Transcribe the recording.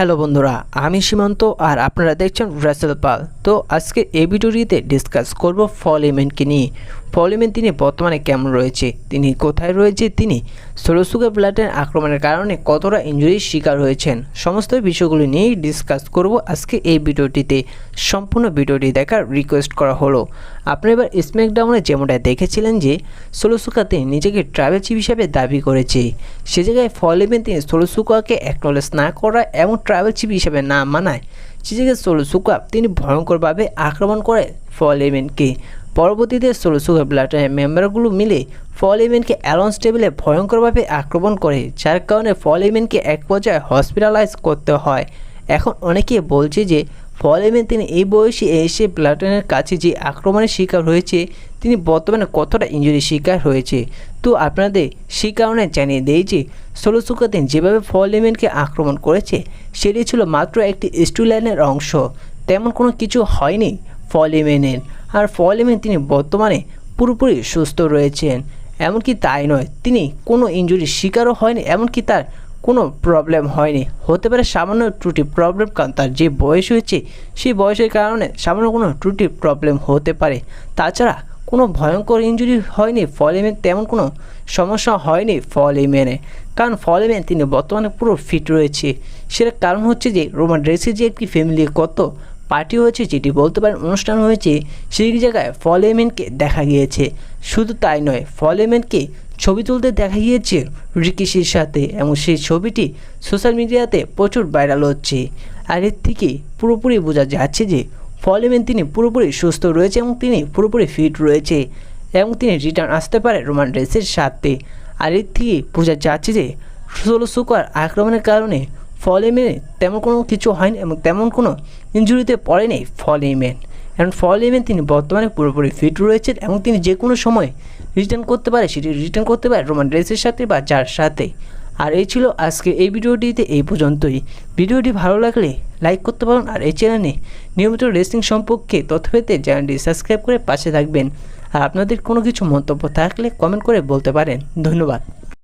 Hello বন্ধুরা, আমি সীমান্ত আর আপনারা দেখছেন রাসেল পাল তো আজকে এই ভিডিওটিতে ডিসকাস করব ফল ইমেন্টকে নিয়ে। ফল ইমেন্ট তিনি বর্তমানে কেমন রয়েছে? তিনি কোথায় রয়েছে? তিনি ষোলো সুগার ব্লাডের আক্রমণের কারণে কতটা ইঞ্জুরির শিকার হয়েছেন? সমস্ত বিষয়গুলি নিয়েই ডিসকাস করব আজকে এই ভিডিওটিতে। সম্পূর্ণ ভিডিওটি দেখার রিকোয়েস্ট করা হলো। আপনি এবার স্ম্যাকডাউনে যেমনটা দেখেছিলেন যে সোলোসুকা তিনি নিজেকে ট্রাভেল চিফ হিসাবে দাবি করেছে। সে জায়গায় ফল ইভেন্ট তিনি সোলোসুকাকে অ্যাকনোলেজ না করা এবং ট্রাভেল চিফ হিসাবে না মানায়, সে জায়গায় সোলোসুকা তিনি ভয়ঙ্করভাবে আক্রমণ করে ফল ইভেন্টকে পরবর্তীতে সোলোসুকা ব্লাডের মেম্বারগুলো মিলে ফল ইমেনকে অ্যালন্স টেবিলে ভয়ঙ্করভাবে আক্রমণ করে, যার কারণে ফল ইমেনকে এক পর্যায়ে হসপিটালাইজ করতে হয়। এখন অনেকে বলছে যে, ফল ইভেন্ট তিনি এই বয়সে এসে প্লাটনের কাছে যে আক্রমণের শিকার হয়েছে, তিনি বর্তমানে কতটা ইঞ্জুরির শিকার হয়েছে? তো আপনাদের সেই কারণে জানিয়ে দেই যে ষোলোসুকাদিন যেভাবে ফল ইমেনকে আক্রমণ করেছে, সেটি ছিল মাত্র একটি স্টুলাইনের অংশ। তেমন কোনো কিছু হয়নি ফল ইভেন্টের আর ফল ইভেন্ট তিনি বর্তমানে পুরোপুরি সুস্থ রয়েছেন। এমনকি তাই নয়, তিনি কোনো ইঞ্জুরির শিকারও হয়নি, এমনকি তার কোনো প্রবলেম হয়নি। হতে পারে সামান্য ত্রুটি প্রবলেম কারণ তার যে বয়স হয়েছে, সেই বয়সের কারণে সামান্য কোনো ত্রুটি প্রবলেম হতে পারে। তাছাড়া কোনো ভয়ঙ্কর ইঞ্জুরি হয়নি ফলিমেন তেমন কোনো সমস্যা হয়নি ফলিমেনে কারণ ফলিমেন তিনি বর্তমানে পুরো ফিট রয়েছে। সেটার কারণ হচ্ছে যে রোমান রেসে যে একটি ফ্যামিলি কত পার্টি হয়েছে, যেটি বলতে পারেন অনুষ্ঠান হয়েছে, সেই জায়গায় ফলেমেনকে দেখা গিয়েছে। শুধু তাই নয় ফলেমেনকে ছবি তুলতে দেখা গিয়েছে রিকিশির সাথে এবং সেই ছবিটি সোশ্যাল মিডিয়াতে প্রচুর ভাইরাল হচ্ছে। আর এর থেকে পুরোপুরি বোঝা যাচ্ছে যে ফলেমেন তিনি পুরোপুরি সুস্থ রয়েছে এবং তিনি পুরোপুরি ফিট রয়েছে এবং তিনি রিটার্ন আসতে পারে রোমান রেসের সাথে আর এর থেকে বোঝা যাচ্ছে যে ষোলো সুকার আক্রমণের কারণে ফলেমেনে তেমন কোনো কিছু হয়নি এবং তেমন কোনো ইঞ্জুরিতে পড়েনি ফলেমেন এখন ফলেমেন তিনি বর্তমানে পুরোপুরি ফিট রয়েছেন এবং তিনি যে কোনো সময় রিটার্ন করতে পারে, সেটি রিটার্ন করতে পারে রোমান রেসের সাথে বা যার সাথে। আর এই ছিল আজকে এই ভিডিওটিতে এই পর্যন্তই। ভিডিওটি ভালো লাগলে লাইক করতে পারেন আর এই চ্যানেলে নিয়মিত রেসিং সম্পর্কে তথ্য পেতে চ্যানেলটি সাবস্ক্রাইব করে পাশে থাকবেন। আর আপনাদের কোনো কিছু মন্তব্য থাকলে কমেন্ট করে বলতে পারেন। ধন্যবাদ।